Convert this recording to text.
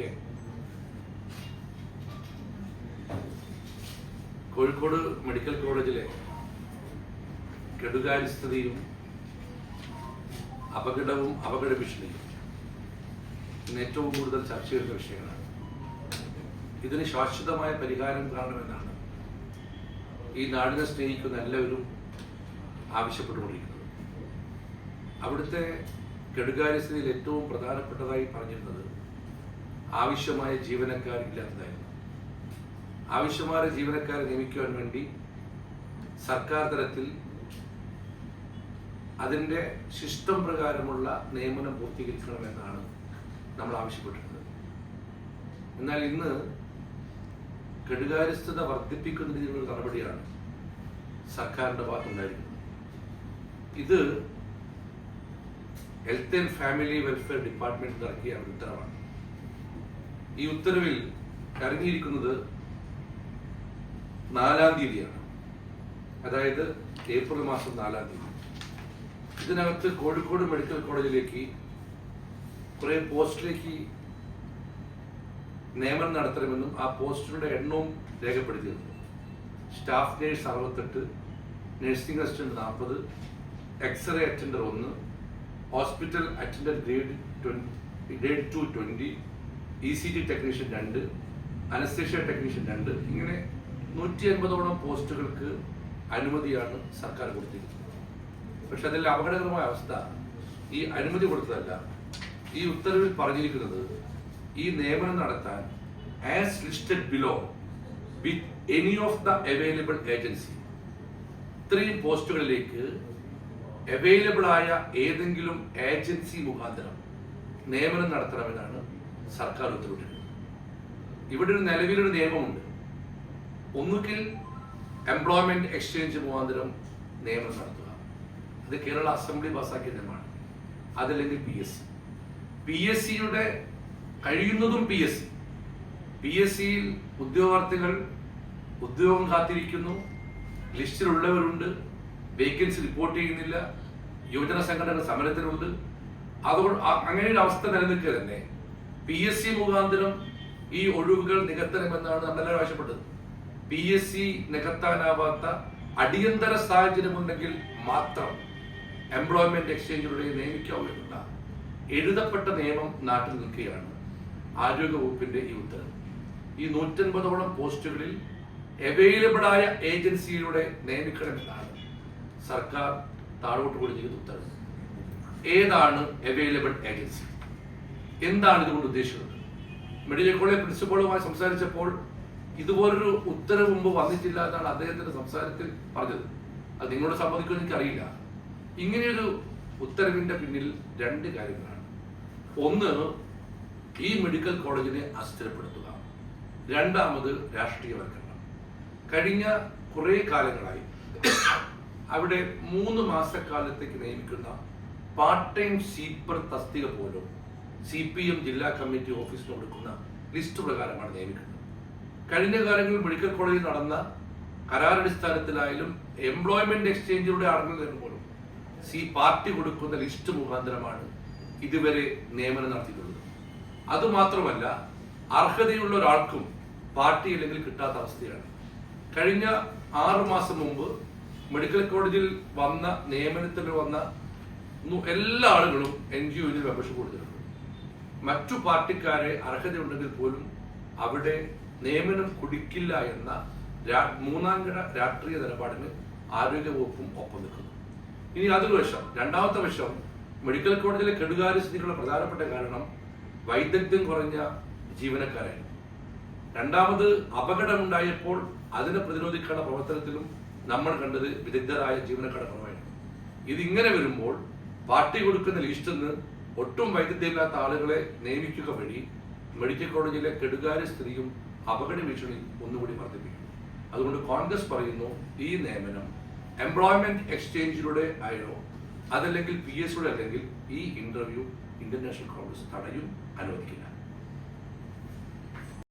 K Kozhikode medical കോളേജിലെ കെടുകാര്യസ്ഥതയും അപകടവും അപകട ഭീഷണിയും ഏറ്റവും കൂടുതൽ ചർച്ച ചെയ്യുന്ന വിഷയങ്ങളാണ്. ഇതിന് ശാശ്വതമായ പരിഹാരം കാണണമെന്നാണ് ഈ നാടിനെ സ്നേഹിക്കുന്ന എല്ലാവരും ആവശ്യപ്പെട്ടുകൊണ്ടിരിക്കുന്നത്. അവിടുത്തെ കെടുകാര്യസ്ഥതയിൽ ഏറ്റവും പ്രധാനപ്പെട്ടതായി പറഞ്ഞിരുന്നത് ആവശ്യമായ ജീവനക്കാർ ഇല്ലാത്തതായിരുന്നു. ആവശ്യമായ ജീവനക്കാരെ നിയമിക്കുവാൻ വേണ്ടി സർക്കാർ തലത്തിൽ അതിന്റെ ശിഷ്ടം പ്രകാരമുള്ള നിയമനം പൂർത്തീകരിക്കണമെന്നാണ് നമ്മൾ ആവശ്യപ്പെട്ടിട്ടുള്ളത് എന്നാൽ ഇന്ന് കെടുകാര്യസ്ഥത വർദ്ധിപ്പിക്കുന്നതിനുള്ള നടപടിയാണ് സർക്കാരിന്റെ ഭാഗത്തുണ്ടായിരിക്കുന്നത്. ഇത് health and family welfare department ഇറക്കിയ ഉത്തരവാണ്. ഈ ഉത്തരവിൽ ഇറങ്ങിയിരിക്കുന്നത് നാലാം തീയതിയാണ്. അതായത് ഏപ്രിൽ മാസം നാലാം തീയതി. ഇതിനകത്ത് കോഴിക്കോട് മെഡിക്കൽ കോളേജിലേക്ക് കുറെ പോസ്റ്റിലേക്ക് നിയമനം നടത്തണമെന്നും ആ പോസ്റ്റിനുള്ള എണ്ണവും രേഖപ്പെടുത്തിയിരുന്നു. സ്റ്റാഫ് നേഴ്സ് അറുപത്തെട്ട് നഴ്സിംഗ് അസിസ്റ്റന്റ് നാൽപ്പത് എക്സ്റേ അറ്റൻഡർ ഒന്ന് hospital attender grade grade two twenty E C T technician രണ്ട് അനസ്തേഷ്യ ടെക്നീഷ്യൻ രണ്ട്. ഇങ്ങനെ നൂറ്റി അൻപതോളം പോസ്റ്റുകൾക്ക് അനുമതിയാണ് സർക്കാർ കൊടുത്തിരിക്കുന്നത്. പക്ഷെ അതിൽ അപകടകരമായ അവസ്ഥ. ഈ അനുമതി കൊടുത്തതല്ല. ഈ ഉത്തരവിൽ പറഞ്ഞിരിക്കുന്നത് ഈ നിയമനം നടത്താൻ as listed below with any of the available agency ഇത്രയും പോസ്റ്റുകളിലേക്ക് അവൈലബിൾ ആയ ഏതെങ്കിലും ഏജൻസി മുഖാന്തരം നിയമനം നടത്തണമെന്നാണ് സർക്കാർ ഉത്തരവിട്ടിട്ടുണ്ട്. ഇവിടെ ഒരു നിലവിലൊരു നിയമമുണ്ട്. ഒന്നുകിൽ എംപ്ലോയ്മെന്റ് എക്സ്ചേഞ്ച് മുഖാന്തരം നിയമനം നടത്തുക. അത് കേരള അസംബ്ലി പാസാക്കിയ നിയമമാണ്. അതല്ലെങ്കിൽ P S C P S സിയുടെ കഴിയുന്നതും P S C P S സിയിൽ ഉദ്യോഗാർത്ഥികൾ ഉദ്യോഗം കാത്തിരിക്കുന്നു. ലിസ്റ്റിലുള്ളവരുണ്ട്. വേക്കൻസി റിപ്പോർട്ട് ചെയ്യുന്നില്ല. യുവജന സംഘടന സമരത്തിലുണ്ട്. അതുകൊണ്ട് അങ്ങനെയൊരു അവസ്ഥ നിലനിൽക്കുക തന്നെ പി എസ് സി മുഖാന്തരം ഈ ഒഴിവുകൾ നികത്തണമെന്നാണ് നമ്മൾ ആവശ്യപ്പെട്ടത്. പി എസ് സി നികത്താനാവാത്ത അടിയന്തര സാഹചര്യമുണ്ടെങ്കിൽ മാത്രം എംപ്ലോയ്മെന്റ് എക്സ്ചേഞ്ചിലൂടെ നിയമിക്കാവൂ എന്നുള്ള എഴുതപ്പെട്ട നിയമം നാട്ടിൽ നിൽക്കുകയാണ്. ആരോഗ്യ വകുപ്പിന്റെ ഈ ഉത്തരവ്. ഈ നൂറ്റൻപതോളം പോസ്റ്റുകളിൽ അവൈലബിൾ ആയ ഏജൻസിയിലൂടെ നിയമിക്കണമെന്നാണ് സർക്കാർ താഴോട്ട് കൂടി ചെയ്ത ഉത്തരവ്. ഏതാണ് അവൈലബിൾ ഏജൻസി എന്താണ് ഇതുകൊണ്ട് ഉദ്ദേശിക്കുന്നത് മെഡിക്കൽ കോളേജ് പ്രിൻസിപ്പളുമായി സംസാരിച്ചപ്പോൾ ഇതുപോലൊരു ഉത്തരവ് മുമ്പ് വന്നിട്ടില്ല എന്നാണ് അദ്ദേഹത്തിന്റെ സംസാരത്തിൽ പറഞ്ഞത്. അത് നിങ്ങളോട് സംബന്ധിക്കുമെന്ന് എനിക്കറിയില്ല. ഇങ്ങനെയൊരു ഉത്തരവിന്റെ പിന്നിൽ രണ്ട് കാര്യങ്ങളാണ്. ഒന്ന് ഈ മെഡിക്കൽ കോളേജിനെ അസ്ഥിരപ്പെടുത്തുക. രണ്ടാമത് രാഷ്ട്രീയവൽക്കരണം. കഴിഞ്ഞ കുറേ കാലങ്ങളായി അവിടെ മൂന്ന് മാസക്കാലത്തേക്ക് നിയമിക്കുന്ന പാർട്ട് ടൈം സീപ്പർ തസ്തിക പോലും സി പി എം ജില്ലാ കമ്മിറ്റി ഓഫീസിൽ കൊടുക്കുന്ന ലിസ്റ്റ് പ്രകാരമാണ് നിയമിക്കുന്നത്. കഴിഞ്ഞ കാലങ്ങളിൽ മെഡിക്കൽ കോളേജിൽ നടന്ന കരാറടിസ്ഥാനത്തിലായാലും എംപ്ലോയ്മെന്റ് എക്സ്ചേഞ്ചിലൂടെ ആണെങ്കിലും പോലും സി പാർട്ടി കൊടുക്കുന്ന ലിസ്റ്റ് മുഖാന്തരമാണ് ഇതുവരെ നിയമനം നടത്തിയിട്ടുള്ളത്. അതുമാത്രമല്ല അർഹതയുള്ള ഒരാൾക്കും പാർട്ടി അല്ലെങ്കിൽ കിട്ടാത്ത അവസ്ഥയാണ്. കഴിഞ്ഞ ആറു മാസം മുമ്പ് മെഡിക്കൽ കോളേജിൽ വന്ന നിയമനത്തിൽ വന്ന എല്ലാ ആളുകളും എൻ ജി ഒയിൽ മെമ്പർഷിപ്പ് കൊടുത്തിട്ടുണ്ട്. മറ്റു പാർട്ടിക്കാരെ അർഹതയുണ്ടെങ്കിൽ പോലും അവിടെ നിയമനം കുടിക്കില്ല എന്ന മൂന്നാംകിട രാഷ്ട്രീയ നിലപാടിന് ആരോഗ്യവകുപ്പും ഒപ്പം നിൽക്കുന്നു. ഇനി അതൊരു വശം രണ്ടാമത്തെ വശം മെഡിക്കൽ കോളേജിലെ കെടുകാര്യസ്ഥിതികളുടെ പ്രധാനപ്പെട്ട കാരണം വൈദഗ്ധ്യം കുറഞ്ഞ ജീവനക്കാരായിരുന്നു. രണ്ടാമത് അപകടമുണ്ടായപ്പോൾ അതിനെ പ്രതിരോധിക്കാനുള്ള പ്രവർത്തനത്തിലും നമ്മൾ കണ്ടത് വിദഗ്ധരായ ജീവനക്കാരുടെ കുറവായിരുന്നു. ഇതിങ്ങനെ വരുമ്പോൾ പാർട്ടി കൊടുക്കുന്ന ലിസ്റ്റിൽ നിന്ന് ഒട്ടും വൈദ്യുതിയില്ലാത്ത ആളുകളെ നിയമിക്കുക വഴി മെഡിക്കൽ കോളേജിലെ കെടുകാര്യ സ്ത്രീയും അപകട ഭീഷണി ഒന്നുകൂടി വർദ്ധിപ്പിക്കും അതുകൊണ്ട് കോൺഗ്രസ് പറയുന്നു ഈ നിയമനം എംപ്ലോയ്മെന്റ് എക്സ്ചേഞ്ചിലൂടെ ആയോ അതല്ലെങ്കിൽ പി എസ് അല്ലെങ്കിൽ ഈ ഇന്റർവ്യൂ ഇന്റർനാഷണൽ കോൺഗ്രസ് തടയും അനുവദിക്കില്ല.